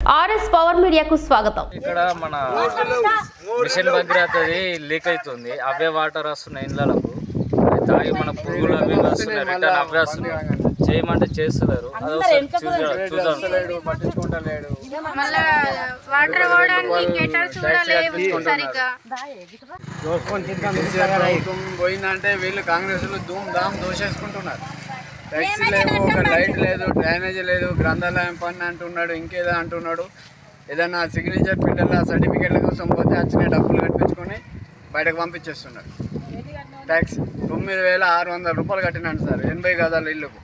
RS power మీడియాకు స్వాగతం. ఇక్కడ మన మిషన్ భగీరథది లీక్ అవుతుంది అవే వాటర్ వస్తున్నాయి ఇళ్ళకు తాగి మన పురుగులు అవి వస్తున్నాయి. రిటర్న్ అవే వస్తున్నాయి. చేయమంటే చేస్తున్నారు. పోయిందంటే వీళ్ళు కాంగ్రెస్ ధూమ్ ధామ్ దోషేసుకుంటున్నారు. ట్యాక్సీ లేవు ఒక లైట్ లేదు డ్రైనేజ్ లేదు గ్రంథాలయం పని అంటున్నాడు ఇంకేదో అంటున్నాడు. ఏదైనా సిగ్నేచర్ పిల్లల సర్టిఫికేట్ల కోసం పోతే వచ్చిన డబ్బులు కట్టించుకొని బయటకు పంపించేస్తున్నాడు ట్యాక్సీ తొమ్మిది వేల ఆరు వందల రూపాయలు కట్టినాడు సార్ ఎనభై గదాల ఇల్లుకు.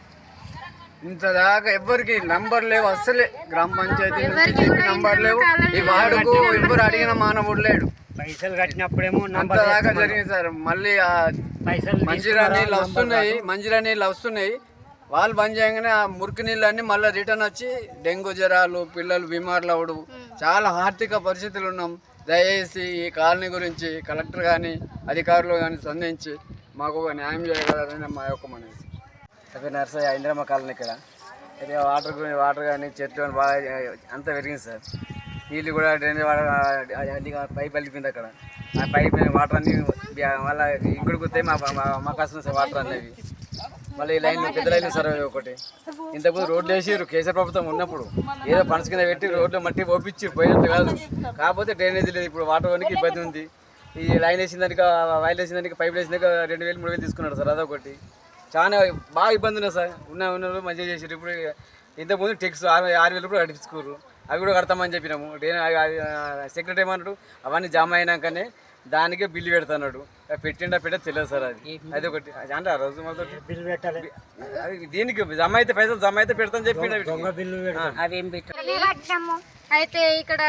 ఇంత దాకా ఎవ్వరికి నంబర్ లేవు అస్సలే గ్రామ పంచాయతీ నుంచి చెప్పి నంబర్ లేవు. ఈ వార్డుకు ఎవ్వరు అడిగిన మానవుడు లేడు. పైసలు కట్టినప్పుడేమో అంత నంబర్ దాకా జరిగింది సార్ మళ్ళీ ఆ పైసలు మంచిరా నీళ్ళు వస్తున్నాయి మంచిరా నీళ్ళు వస్తున్నాయి. వాళ్ళు బంద్ చేయగానే ఆ మురికి నీళ్ళు అన్ని మళ్ళీ రిటర్న్ వచ్చి డెంగ్యూ జ్వరాలు పిల్లలు బీమార్లు అవడు చాలా ఆర్థిక పరిస్థితులు ఉన్నాం. దయచేసి ఈ కాలనీ గురించి కలెక్టర్ కానీ అధికారులు కానీ స్పందించి మాకు ఒక న్యాయం చేయగలరని మా యొక్క మనవి. అదే నర్సయ్య ఇందిరమ్మ కాలనీ ఇక్కడ. అయితే వాటర్ గురించి వాటర్ కానీ చెట్లు కానీ బాగా అంతా పెరిగింది సార్. నీళ్ళు కూడా డ్రైనేజ్ వాటర్ అది పైప్ వెళ్ళిపోయింది అక్కడ. ఆ పైప్ వాటర్ అన్ని మళ్ళీ ఇంకుడు కుత్తాయి మా మా- మాకు వస్తుంది సార్ వాటర్ అనేవి మళ్ళీ ఈ లైన్ పెద్ద లైన్ సార్ ఒకటి. ఇంతకుముందు రోడ్లు వేసారు కేసీఆర్ ప్రభుత్వం ఉన్నప్పుడు. ఏదో పనస కింద పెట్టి రోడ్లు మట్టి పోపించి పోయినట్టు కాదు. కాకపోతే డ్రైనేజ్ లేదు ఇప్పుడు వాటర్ పోనీకి ఇబ్బంది ఉంది. ఈ లైన్ వేసిన దానికి వైర్ వేసిన దానికి పైప్ వేసిన దానికి రెండు వేలు మూడు వేలు తీసుకున్నాడు సార్ అదొకటి. చాలా బాగా ఇబ్బంది ఉన్నాయి సార్. ఉన్న ఉన్న మంచిగా చేసారు ఇప్పుడు ఇంతకుముందు టెక్స్ ఆరు ఆరు వేలు కూడా కట్టించుకోరు అవి కూడా కడతామని చెప్పినాము. సెక్రటరీ ఏమన్నాడు? అవన్నీ జామ అయినాకనే దానికే బిల్లు పెడతాడు పెట్టిండా పెట్ట తెలియదు సార్ అది. అది ఒకటి అంటే ఆ రోజు మొదటి బిల్లు పెట్టాలి? అది దీనికి జమ అయితే పైసలు జమ అయితే పెడతాను చెప్పిండు దొంగ బిల్లు పెడతారు అవేం పెట్టారు కట్టినాము అయితే ఇక్కడ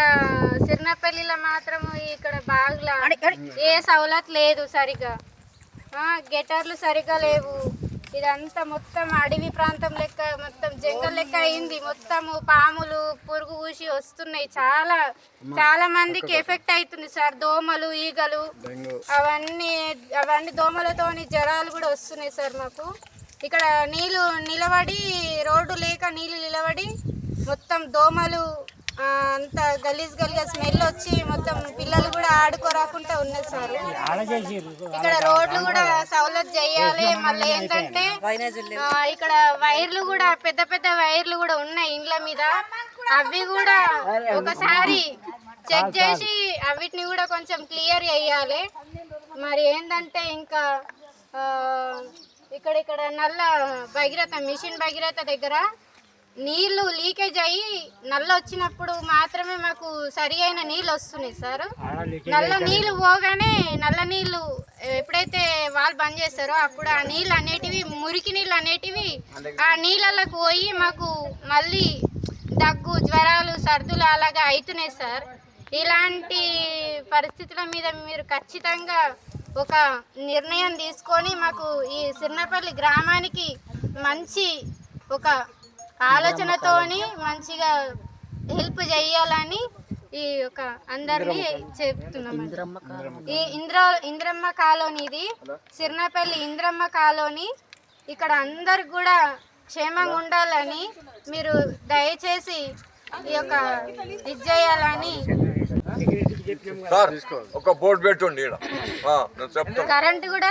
సిరినపల్లిలో మాత్రం ఇక్కడ బాగా ఏ సవలత్ లేదు సరిగా. ఆ, గెటర్లు సరిగా లేవు. ఇదంతా మొత్తం అడవి ప్రాంతం లెక్క మొత్తం జంగల్ లెక్క అయింది. మొత్తము పాములు పురుగు ఊసి వస్తున్నాయి. చాలా చాలా మందికి ఎఫెక్ట్ అవుతుంది సార్. దోమలు ఈగలు అవన్నీ అవన్నీ దోమలతోని జ్వరాలు కూడా వస్తున్నాయి సార్ మాకు. ఇక్కడ నీళ్ళు నిలబడి రోడ్డు లేక నీళ్ళు నిలబడి మొత్తం దోమలు అంత గలీజ్ గలీజ్ స్మెల్ వచ్చి మొత్తం పిల్లలు కూడా ఆడుకోరాకుండా ఉన్నది సార్. ఇక్కడ రోడ్లు కూడా సౌలత్ చేయాలి మళ్ళీ ఏంటంటే ఇక్కడ వైర్లు కూడా పెద్ద పెద్ద వైర్లు కూడా ఉన్నాయి ఇండ్ల మీద. అవి కూడా ఒకసారి చెక్ చేసి అవిటిని కూడా కొంచెం క్లియర్ చేయాలి. మరి ఏంటంటే ఇంకా ఇక్కడ ఇక్కడ నల్ల భగీరథ మిషన్ భగీరథ దగ్గర నీళ్ళు లీకేజ్ అయ్యి నల్ల వచ్చినప్పుడు మాత్రమే మాకు సరి అయిన నీళ్ళు వస్తున్నాయి సార్. నల్ల నీళ్ళు పోగానే నల్ల నీళ్ళు ఎప్పుడైతే వాళ్ళు బంద్ చేస్తారో అప్పుడు ఆ నీళ్ళు అనేటివి మురికి నీళ్ళు అనేటివి ఆ నీళ్ళకి పోయి మాకు మళ్ళీ దగ్గు జ్వరాలు సర్దులు అలాగా అవుతున్నాయి సార్. ఇలాంటి పరిస్థితుల మీద మీరు ఖచ్చితంగా ఒక నిర్ణయం తీసుకొని మాకు ఈ సిర్నపల్లి గ్రామానికి మంచి ఒక ఆలోచనతోని మంచిగా హెల్ప్ చేయాలని ఈ యొక్క అందరినీ చెప్తున్నాం. ఈ ఇంద్ర ఇంద్రమ్మ కాలనీ ఇది. సిర్నపల్లి ఇంద్రమ్మ కాలనీ. ఇక్కడ అందరు కూడా క్షేమంగా ఉండాలని మీరు దయచేసి ఈ యొక్క ఇది చేయాలని సార్ ఒక బోర్డు పెట్టుండి కరెంట్ కూడా